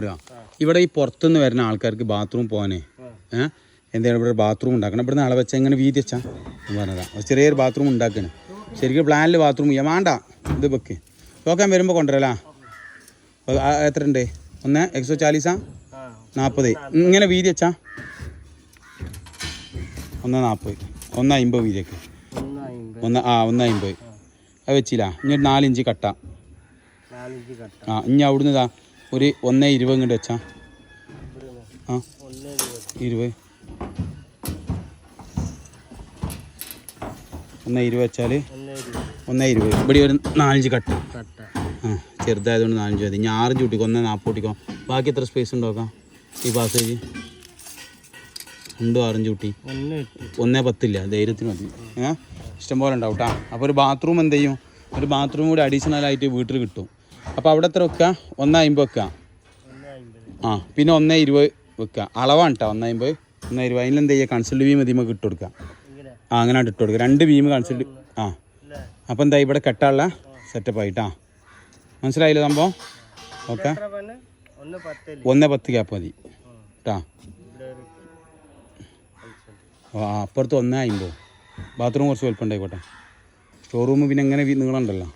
അറിയാം? ഇവിടെ ഈ പുറത്തുനിന്ന് വരുന്ന ആൾക്കാർക്ക് ബാത്റൂം പോകാനേ ഏഹ് എന്തെങ്കിലും ഇവിടെ ബാത്റൂം ഉണ്ടാക്കണം? ഇവിടെ നാളെ വെച്ചാൽ എങ്ങനെ വീതി വെച്ചാ? എന്ന് പറഞ്ഞതാ. ചെറിയൊരു ബാത്റൂം ഉണ്ടാക്കണം ശരിക്കും പ്ലാനിൽ ബാത്റൂം ചെയ്യാം വേണ്ട. ഇത് വെക്ക് നോക്കാൻ വരുമ്പോൾ കൊണ്ടുവരലാ. എത്ര ഉണ്ട് ഒന്ന് എക്സോ ചാലീസാ? നാൽപ്പത് ഇങ്ങനെ വീതി വെച്ചാ? ഒന്ന് നാൽപ്പത് ഒന്ന് അമ്പത് വീതിയൊക്കെ ഒന്ന് ആ ഒന്ന് അമ്പത് അത് വെച്ചില്ല. ഇനി നാലഞ്ച് കട്ട. ആ ഇനി അവിടുന്ന് ഇതാ ഒരു ഒന്ന് ഇരുപത് ഇങ്ങോട്ട് വെച്ചാ. ആ. ഇരുപത്. ഒന്നേ ഇരുപത് വെച്ചാൽ ഒന്ന് ഇരുപത്. ഇവിടെ ഒരു നാലഞ്ച് കട്ട്. ആ ചെറുതായതുകൊണ്ട് നാലഞ്ച് മതി. ഞാൻ ആറഞ്ച് കൂട്ടിക്കോ ഒന്ന് നാൽപ്പത് കൂട്ടിക്കോ. ബാക്കി എത്ര സ്പേസ് ഉണ്ടോക്കാം ഈ പാസേജ് രണ്ടും ആറഞ്ച് കൂട്ടി ഒന്നേ പത്തില്ല ധൈര്യത്തിന് മതി. ഏ? ഇഷ്ടംപോലെ ഉണ്ടാവും കേട്ടോ അപ്പോൾ ഒരു ബാത്റൂം എന്ത് ചെയ്യും? ഒരു ബാത്റൂം കൂടി അഡീഷണൽ ആയിട്ട് വീട്ടിൽ കിട്ടും. അപ്പോൾ അവിടെ എത്ര വെക്കുക ഒന്ന് അമ്പത് വെക്കുക ആ പിന്നെ ഒന്ന് ഇരുപത് വെക്കുക അളവാണ് കേട്ടോ ഒന്ന് അമ്പത് ഒന്ന് ഇരുപത്. അതിൽ എന്ത് ചെയ്യുക കൺസൾട്ട് ബീം നമുക്ക് ഇട്ട് കൊടുക്കുക ആ അങ്ങനെ ഇട്ട് കൊടുക്കുക രണ്ട് ബീം കൺസൾട്ട് ആ. അപ്പോൾ എന്താ ഇവിടെ കെട്ടാനുള്ള സെറ്റപ്പ് ആയിട്ടാ. മനസ്സിലായില്ലേ സംഭവം? ഓക്കെ. ഒന്നേ പത്ത് ഗ്യാപ്പ് മതി. കേട്ടാ ആ അപ്പുറത്ത് ഒന്നേ അമ്പത് ബാത്റൂം കുറച്ച് വലുപ്പം ഉണ്ടായിക്കോട്ടെ സ്റ്റോർ റൂം പിന്നെ എങ്ങനെ നീളമുണ്ടല്ലോ